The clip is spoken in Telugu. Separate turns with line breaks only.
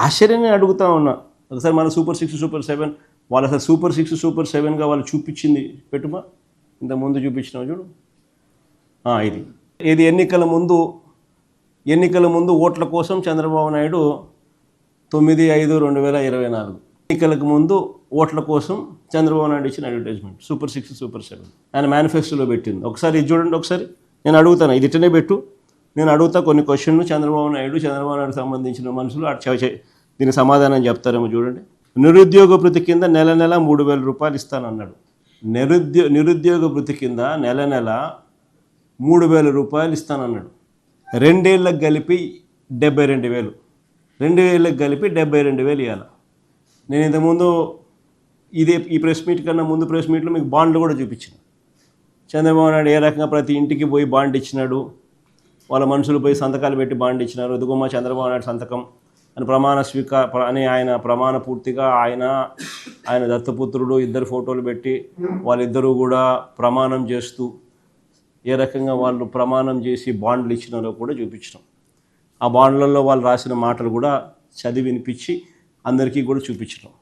ఆశ్చర్యంగా అడుగుతా ఉన్నా. ఒకసారి మన సూపర్ సిక్స్ సూపర్ సెవెన్ వాళ్ళు అసలు సూపర్ సిక్స్ సూపర్ సెవెన్గా వాళ్ళు చూపించింది పెట్టుమా? ఇంత ముందు చూపించినావు చూడు. ఇది. ఇది ఎన్నికల ముందు ఎన్నికల ముందు ఓట్ల కోసం చంద్రబాబు నాయుడు తొమ్మిది ఐదు రెండు వేల ఇరవై నాలుగు. ఎన్నికలకు ముందు ఓట్ల కోసం చంద్రబాబు నాయుడు ఇచ్చిన advertisement super six super seven. ఆయన మేనిఫెస్టోలో పెట్టింది. ఒకసారి ఇది చూడండి ఒకసారి. నేను అడుగుతాను ఇది ఇట్టనే పెట్టు. నేను అడుగుతా కొన్ని క్వశ్చన్లు చంద్రబాబు నాయుడు చంద్రబాబు నాయుడు సంబంధించిన మనుషులు అటు దీనికి సమాధానం చెప్తారేమో చూడండి. నిరుద్యోగ భృతి కింద నెల నెల మూడు వేల రూపాయలు ఇస్తానన్నాడు. నిరుద్యో నిరుద్యోగ భృతి కింద నెల నెల మూడు వేల రూపాయలు ఇస్తానన్నాడు. రెండేళ్ళకి కలిపి డెబ్బై రెండు వేలు. రెండు వేలకు కలిపి డెబ్బై రెండు వేలు ఇవ్వాలి నేను ఇంతకుముందు ఇదే ఈ ప్రెస్ మీట్ కన్నా ముందు ప్రెస్ మీట్లో మీకు బాండ్లు కూడా చూపించిన. చంద్రబాబు నాయుడు ఏ రకంగా ప్రతి ఇంటికి పోయి బాండ్ ఇచ్చినాడు? వాళ్ళ మనుషులు పోయి సంతకాలు పెట్టి బాండ్ ఇచ్చినారు. ఎదుగుమ్మ చంద్రబాబు నాయుడు సంతకం అని ప్రమాణ స్వీకార అని ఆయన ప్రమాణ పూర్తిగా ఆయన ఆయన దత్తపుత్రుడు ఇద్దరు ఫోటోలు పెట్టి వాళ్ళిద్దరూ కూడా ప్రమాణం చేస్తూ ఏ రకంగా వాళ్ళు ప్రమాణం చేసి బాండ్లు ఇచ్చినారో కూడా చూపించడం ఆ బాండ్లలో వాళ్ళు రాసిన మాటలు కూడా చదివి వినిపించి అందరికీ కూడా చూపించడం